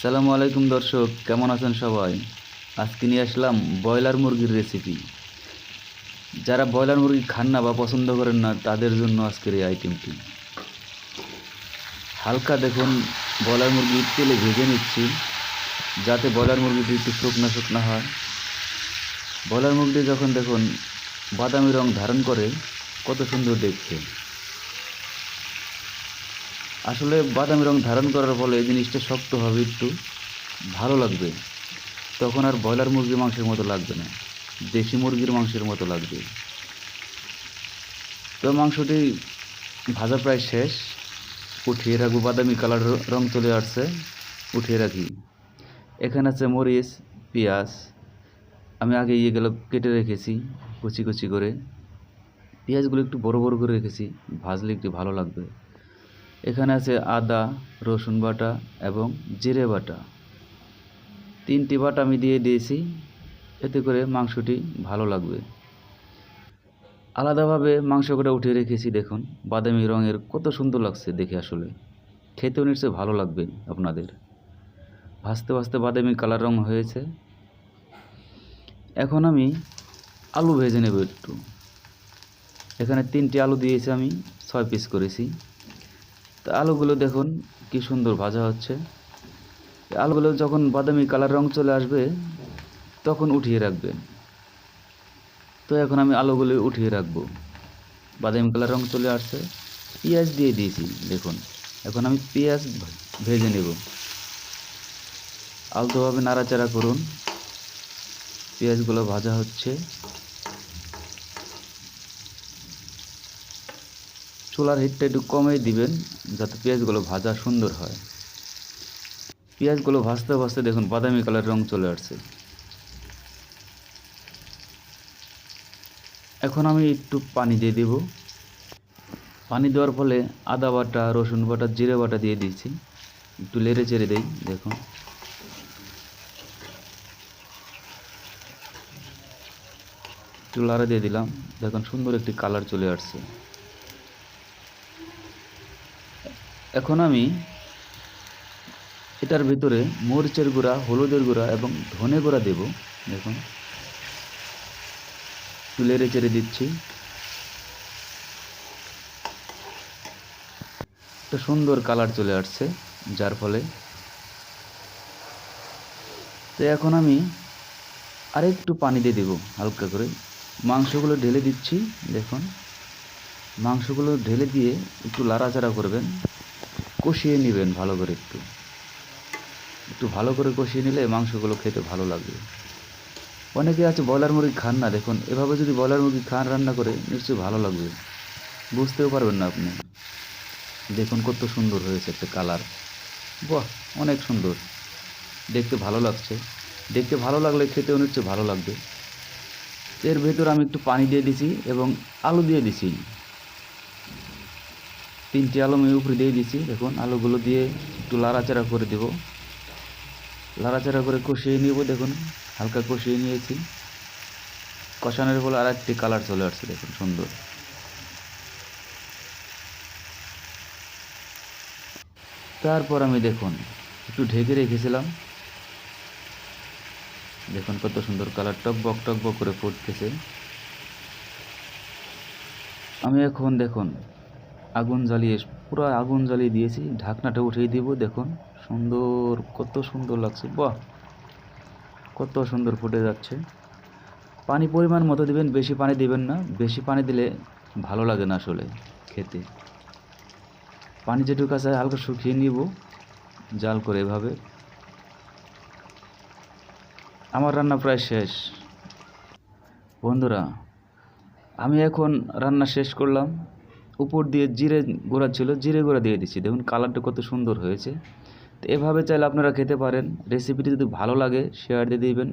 আসসালামু আলাইকুম দর্শক, কেমন আছেন সবাই? আজকে নিয়ে আসলাম ব্রয়লার মুরগির রেসিপি যারা ব্রয়লার মুরগি খান না বা পছন্দ করেন না, তাদের জন্য আজকের এই আইটেমটি হালকা দেখুন, ব্রয়লার মুরগি তেলে ভেজে নিচ্ছি, যাতে ব্রয়লার মুরগিটি একটু শুকনো শুকনো হয়। ব্রয়লার মুরগিটি যখন দেখুন, বাদামি রং ধারণ করে, কত সুন্দর দেখতে। আসলে বাদামি রং ধারণ করার ফলে এই জিনিসটা শক্ত হবে একটু, ভালো লাগবে। তখন আর ব্রয়লার মুরগির মাংসের মতো লাগবে না, দেশি মুরগির মাংসের মতো লাগবে। তো মাংসটি ভাজা প্রায় শেষ, উঠিয়ে রাখব, বাদামি কালার রং চলে আসছে, উঠিয়ে রাখি। এখানে আছে মরিচ, পেঁয়াজ, আমি আগে ইয়ে গেল কেটে রেখেছি, কুচি কুচি করে। পেঁয়াজগুলো একটু বড় বড় করে রেখেছি, ভাজলে একটু ভালো লাগবে। এখানে আছে আদা, রসুন বাটা এবং জিরে বাটা। তিনটি বাটা আমি দিয়ে দিয়েছি, এতে করে মাংসটি ভালো লাগবে। আলাদাভাবে মাংসটা উঠিয়ে রেখেছি, দেখুন, বাদামি রঙের কত সুন্দর লাগছে দেখে আসলে। খেতেও নিশ্চয়ই ভালো লাগবে আপনাদের। ভাজতে ভাজতে বাদামি কালার রং হয়েছে। এখন আমি আলু ভেজে নেব একটু। এখানে তিনটি আলু দিয়েছি আমি, ছয় পিস করেছি। তা আলুগুলো দেখুন, কি সুন্দর ভাজা হচ্ছে। আলুগুলো যখন বাদামি কালার রং চলে আসবে, তখন উঠিয়ে রাখবেন। তো এখন আমি আলুগুলো উঠিয়ে রাখব। বাদামি কালার রং চলে আসছে। পেঁয়াজ দিয়ে দিয়েছি, দেখুন। এখন আমি পেঁয়াজ ভেজে নেব। আলতোভাবে নাড়াচাড়া করুন। পেঁয়াজগুলো ভাজা হচ্ছে। চুলার হিটটা একটু কমেই দিবেন, যাতে পেঁয়াজগুলো ভাজা সুন্দর হয়। পেঁয়াজগুলো ভাজতে ভাজতে দেখুন বাদামি কালার রং চলে আসছে। এখন আমি একটু পানি দিয়ে দেব। পানি দেওয়ার ফলে আদা বাটা, রসুন বাটা, জিরে বাটা দিয়ে দিয়েছি। একটু লেড়ে চেড়ে দেই, দেখুন। একটু লাড়া দিয়ে দিলাম। দেখুন সুন্দর একটি কালার চলে আসছে। এখন আমি এটার ভিতরে মরিচের গুঁড়া, হলুদের গুঁড়া এবং ধনে গুঁড়া দেব। দেখুন। তুলেরে চেড়ে দিচ্ছি। একটা সুন্দর কালার চলে আসছে, যার ফলে। তো এখন আমি আরেকটু পানি দিয়ে দেবো, হালকা করে। মাংসগুলো ঢেলে দিচ্ছি, দেখুন। মাংসগুলো ঢেলে দিয়ে একটু লাড়াচাড়া করবেন। কষিয়ে নেবেন ভালো করে একটু। একটু ভালো করে কষিয়ে নিলে মাংসগুলো খেতে ভালো লাগবে। অনেকে আছে ব্রয়লার মুরগি খান না, দেখুন, এভাবে যদি ব্রয়লার মুরগি খান, রান্না করে নিশ্চয়ই ভালো লাগবে। বুঝতেও পারবেন না আপনি। দেখুন কত সুন্দর হয়েছে একটা কালার। বাহ, অনেক সুন্দর। দেখতে ভালো লাগছে। দেখতে ভালো লাগলে খেতেও নিশ্চয়ই ভালো লাগবে। এর ভেতর আমি একটু পানি দিয়ে দিছি এবং আলু দিয়ে দিছি। তিনটি আলু আমি উপরে দিয়ে দিছি দেখুন, আলুগুলো দিয়ে একটু লাড়াচাড়া করে দেব। লাড়াচাড়া করে কষিয়ে নিব, দেখুন, হালকা কষিয়ে নিয়েছি। কষানোর ফলে আর একটি কালার চলে আসছে, দেখুন, সুন্দর। তারপর আমি, দেখুন, একটু ঢেকে রেখেছিলাম। দেখুন কত সুন্দর কালার, টকবক টকবক করে ফুটতেছে। আমি এখন, দেখুন আগুন জ্বালিয়ে, পুরো আগুন জ্বালিয়ে দিয়েছি। ঢাকনাটা উঠিয়ে দিব, দেখুন। সুন্দর, কত সুন্দর লাগছে। বাহ! কত সুন্দর ফুটে যাচ্ছে। পানি পরিমাণ মতো দিবেন, বেশি পানি দিবেন না। বেশি পানি দিলে ভালো লাগে না আসলে খেতে। পানি যেটুকু আছে, হালকা শুকিয়ে নিব, জাল করে এভাবে। আমার রান্না প্রায় শেষ। বন্ধুরা, আমি এখন রান্না শেষ করলাম। উপর দিয়ে জিরে গুঁড়া ছিল, জিরে গুঁড়া দিয়ে দিচ্ছি। দেখুন কালারটা কত সুন্দর হয়েছে। তো এভাবে চাইলে আপনারা খেতে পারেন। রেসিপিটি যদি ভালো লাগে শেয়ার দিয়ে দিবেন।